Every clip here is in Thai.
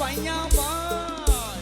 ไฟยาวบอย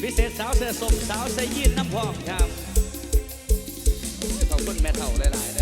พิเศษสาวเสียสมสาวเสียยืดน้ำพองครับขอบคุณแม่เท่าหลาย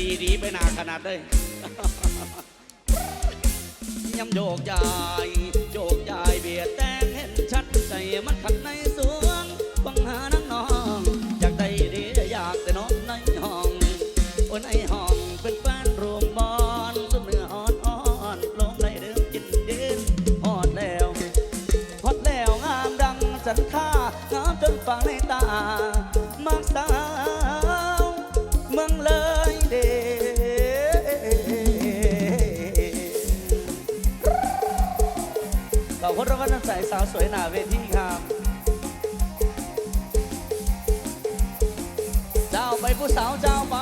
ดีดีไปนาขนาดเลยย้ำโยกยายโยกยายเบียดแต่งเห็นชัดใจมันขันในสวงบังหานังน้อง อยากได้ดีอยากแต่น้องในห้องโอ้ในห้องเป็นแฟนรวมบอลสุดเนื้ออ่อนอ่อนลงในเดิมกินเดินฮอดแล้วฮอดแล้วงามดังสันค่างามจนฟังในตา สาวสวยหนาเวทีครับ เจ้าไปผู้สาวเจ้าไป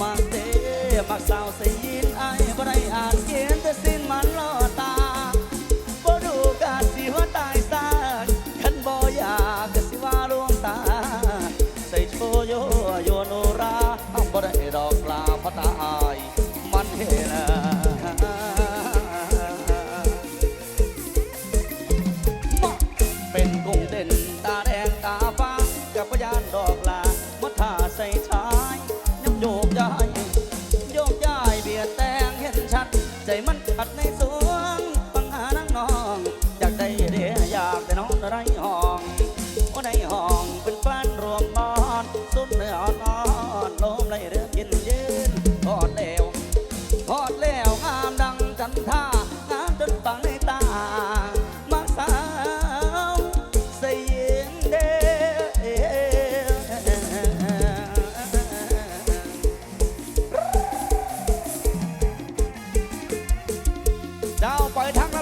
มักเตะมักสาวใส่ยินไอ้บ่ได้อ่านเก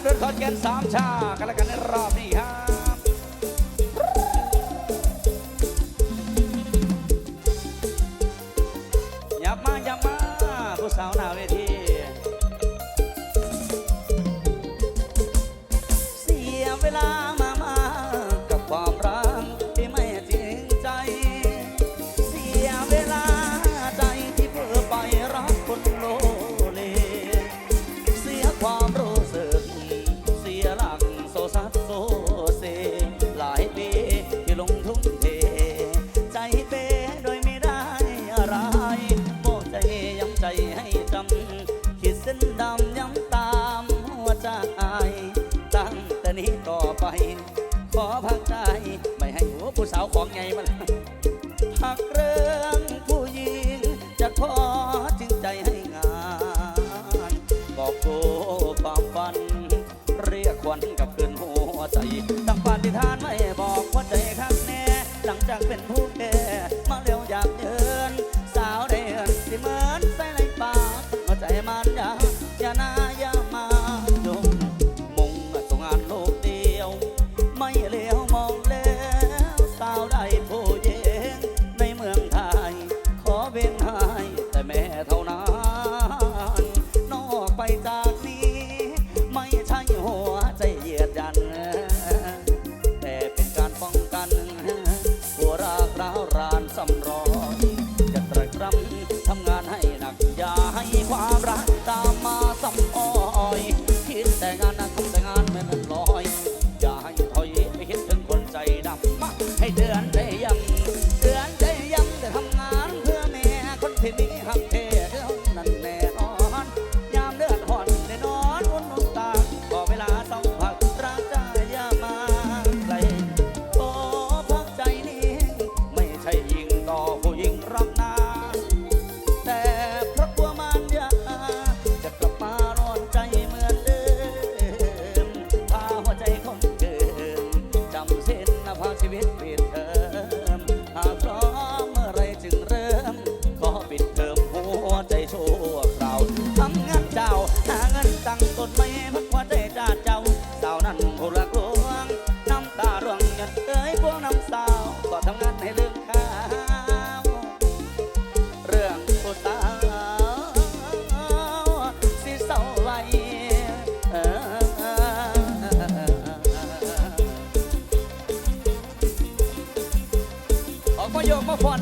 นะครับเดินขอนแก่นสามชากันแล้วกันในรอบนี้ฮะ ตั้งปฏิทานไม่บอกว่าใจข้างแน่หลังจากเป็นผู้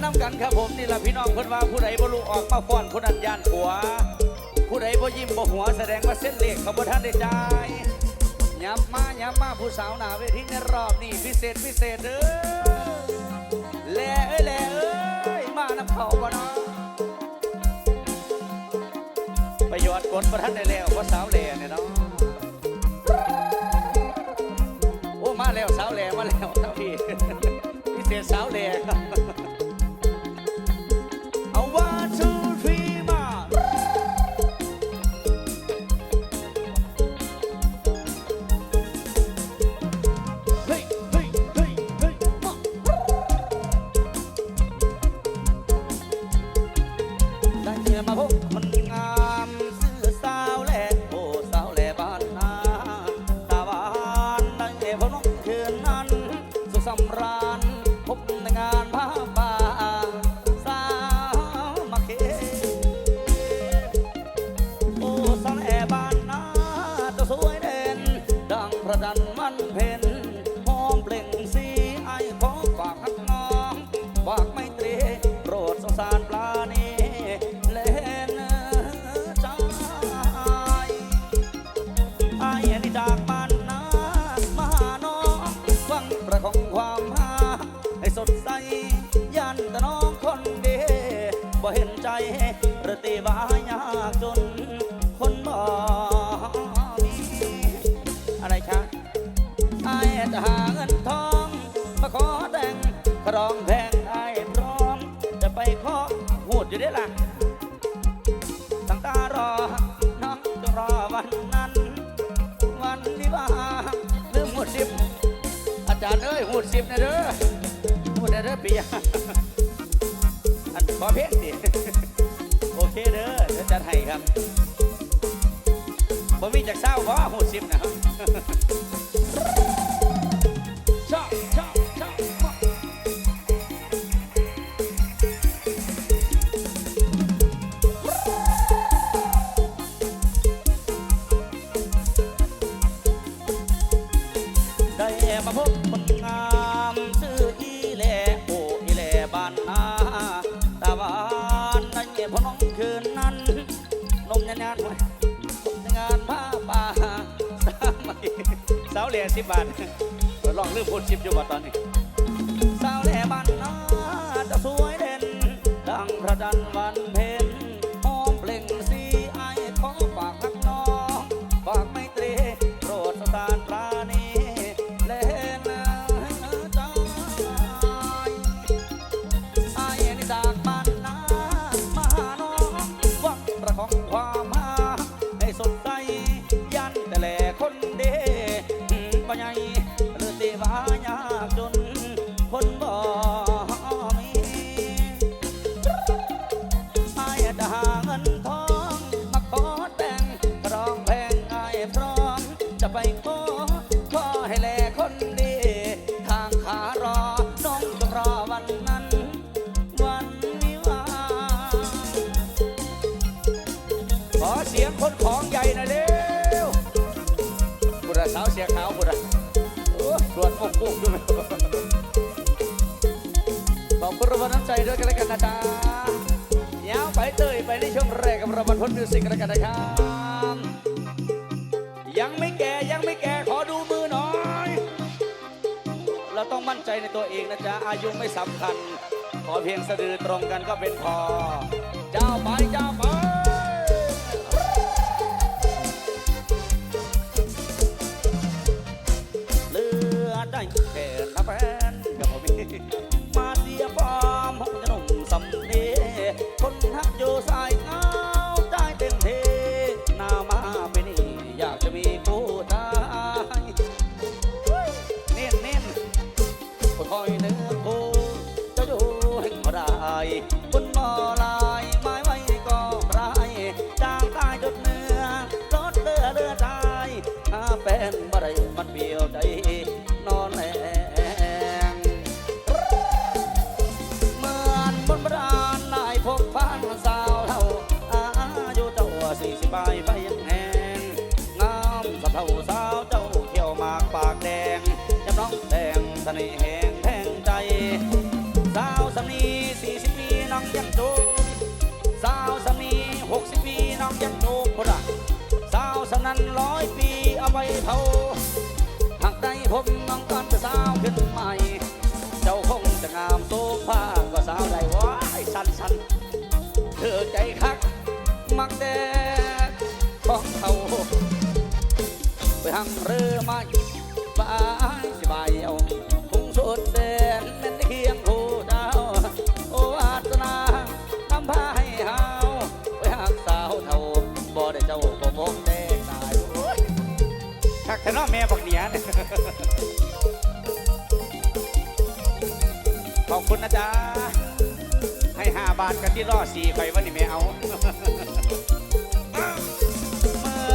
น้ำกันครับผมนี่แหละพี่น้องคนว่าผู้ใดบ่ลุออกมาฟ้อนผู้นันยานหัว ผู้ใดบ่ยิ้มบ่หัวแสดงว่าเส้นเหล็กเขาบ่ทันได้จายย้ำมาย้ำมาผู้สาวหนาเวทีในรอบนี้พิเศษพิเศษเด้อแล่เอ้ยแล่เอ้ยมาน้ำเขาบ่เนาะประโยชน์กดประทันได้แล้วเพราะสาวแล่เนี่ยเนาะโอ้มาแล้วสาวแล่มาแล้วเท่าพี่พิเศษสาวแล่ารย์เอ้ยหูดสิบนะเด้อหูดเด้อปียอันขอเพลงดิโอเคเด้อเดี๋จะดให้ครับบ่มีจากเศร้าบ่หูดสิบนะครับ สิบบาทลองเรื่องพูดชิปอยู่ก่อนตอนนี้สาวแหล่บ้านน้อง ขอเสียงคนของใหญ่หน่อยเร็วบุตรสาวเสียขาวบุรโอ้ตรวจปุ๊บปุ๊บด้วยขอบคุณรางวัลน้ำใจด้วยกันแล้วกันนะจ๊ะยาวไปเตยไปในช่วงแรกกับรางวัลพลมิวสิกกันแล้วกันนะครับยังไม่แก่ยังไม่แก่ขอดูมือหน่อย เราต้องมั่นใจในตัวเองนะจ๊ะอายุไม่สำคัญ ขอเพียงสะดือตรงกันก็เป็นพอ เจ้าไปเจ้าไป ฟนบ่ได้มันเบี้ยวใจนอนแหงเหมือนบนบรานนายพบพานสาวเท่าอายุเจ้าสี่สิบใบไฟยังแหงงามสับเท่าสาวเจ้าเที่ยวมากปากแดงจำน้องแดงเสน่ห์แหงแทงใจ สาวสำนีสี่สิบปีน้องยังจมสาวสำนีหกสิบปีน้องยังโจมพระสาวสำนันร้อยปี ไว้เผาหากได้ผมน้องตอนจะสาวขึ้นใหม่ เจ้าคงจะงามโซฟาก็สาวได้ว้ายสันสันเธอใจคัก มักแดดของเขาไปหังเรือมา ขอบคุณนะจ๊ะ ให้ห้าบาทกันที่รอสี่ไฟวันนี้แม่เอา เมื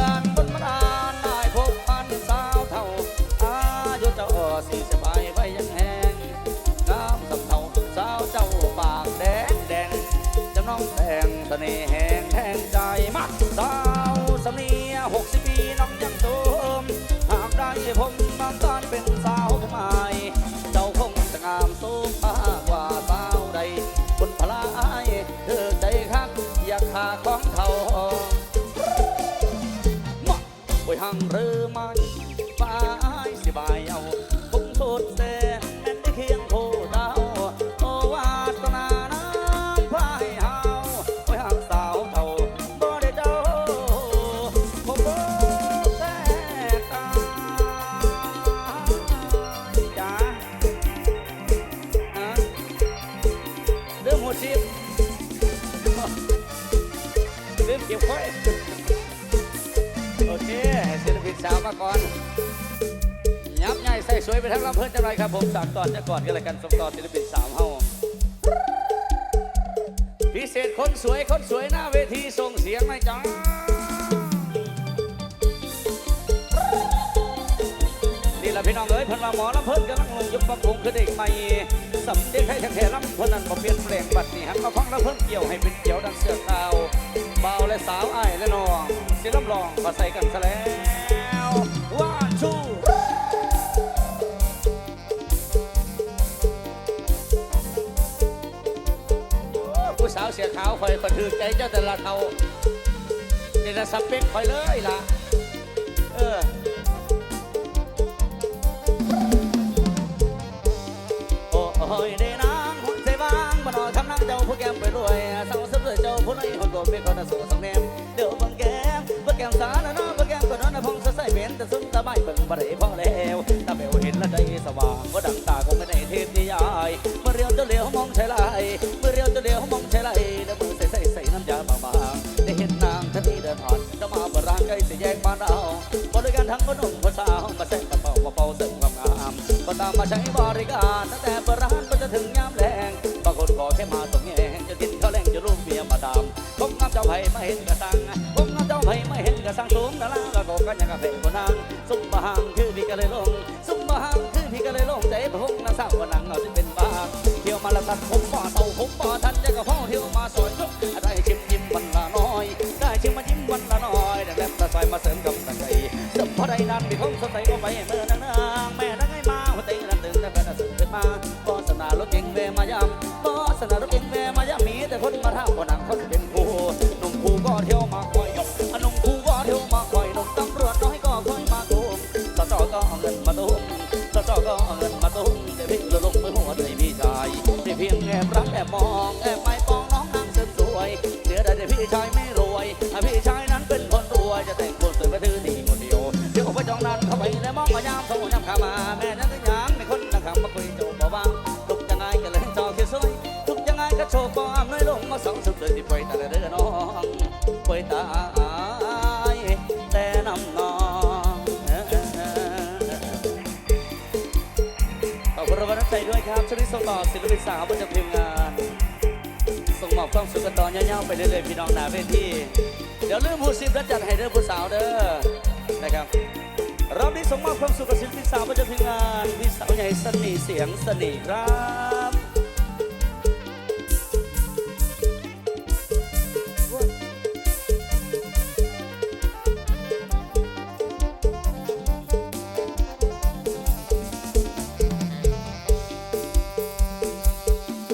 อนบนมานานได้พบพันสาวเท่า อายุเจ้าสี่สิบใบไว้ยังแห้งงามสำเท่าสาวเจ้าปากแดงแดงจำน้องแดงเสน่ห์แหงแทงใจมากสาวสำเนียหกสิบปีน้องยังโตมหากได้ผม โอยหังเรือ ก่อนยับใหญ่ใส่สวยไปทั้งลำเพิ่นจังไรครับผมสามตอนจะก่อนกันเลยกันสมตอนศิลปินสามเฮาพิเศษคนสวยคนสวยหน้าเวทีส่งเสียงหน่อยจ้านี่แหละพี่น้องเอ้ยพิ่นว่าหมอลำเพิ่นกำลังลงยุบปรับปรุงขึ้นอีกใหม่สำเด็จให้แท้ๆลำเพิ่นนั้นบ่เปลี่ยนแปลงบัดนี้หันมาฟังลำเพิ่นเกี่ยวให้เป็นเกี่ยวดังเสือขาวเบาและสาวอ้ายและน้องสิลำลองมาใส่กันซะแล้ว ว่าชูผู้สาวเสียขาวคอยคนถือใจเจ้าแต่ละเทานี่ละสเปคคอยเลยล่ะ เออโอ้ยเดนางหุ่นใจบางบ่นอทำนางเจ้าผู้แก้มไปรวยสาวสับเลยเจ้าผู้น้อยคนโดนเป็นคนสูงสังแนม ร่างใกล้สิแยกบ้านเราบริการทั้งคนหนุ่มคนสาวมาเส่กระเป๋ามาเป่าเสริมความงามก็ตามมาใช้บริการตั้งแต่เปิดร้านก็จะถึงยามแรงบางคนขอแค่มาตรงแง่จะกินข้าวแรงจะรูปเมียมาดามผมงามเจ้าไผ่มาเห็นกระสังผมงามเจ้าไผ่มาเห็นกระสังสูงนาลากะโกกันยังกะเพคนนางซุ่มบางคือมีกะเลยลง มาเสริมกับตะไคร้เสมพอได้นั้นมีคงสดใสก็ไปเมื่อนางนางแม่นางให้มาหัวใจนั้นตึงแต่เป็นสึกขึ้นมาบอสนารถเก่งแวมายำบอสนารถเก่งแวมายำมีแต่คนมาทำคนนังเขาเป็นผู้หนุ่มผู้ก็เที่ยวมาคอยยกหนุ่มผู้ก็เที่ยวมาคอยหนุ่มตำรวจน้อยก็คอยมาตุ้มสจก็เอาเงินมาตุ้มสจก็เอาเงินมาตุ้มแต่พี่ละลงมือหัวใจพี่ชายที่เพียงแอบรักแอบมองแอบไม่ปองน้องนางเสริมสวยเสียดายแต่พี่ชายไม่ มาสองสุดเลยที่ไปต่ละเดือน้องไปตายแต่นำน้องขอบคุณรางวัลน้ำใจด้วยครับช่วงนี้ส่งต่อศิลปินสาวประจำทีมงาน ส่งมอบความสุขกันต่อยาวๆไปเรื่อยๆพี่น้องหนาเวทีเดี๋ยวเรื่องผู้สิบแล้วจัดให้เด้อผู้สาวเด้อนะครับรอบนี้ส่งมอบความสุขกับศิลปินสาวประจำทีมงานพี่สาวใหญ่สน่ห์เสียงสน่ห์ครับ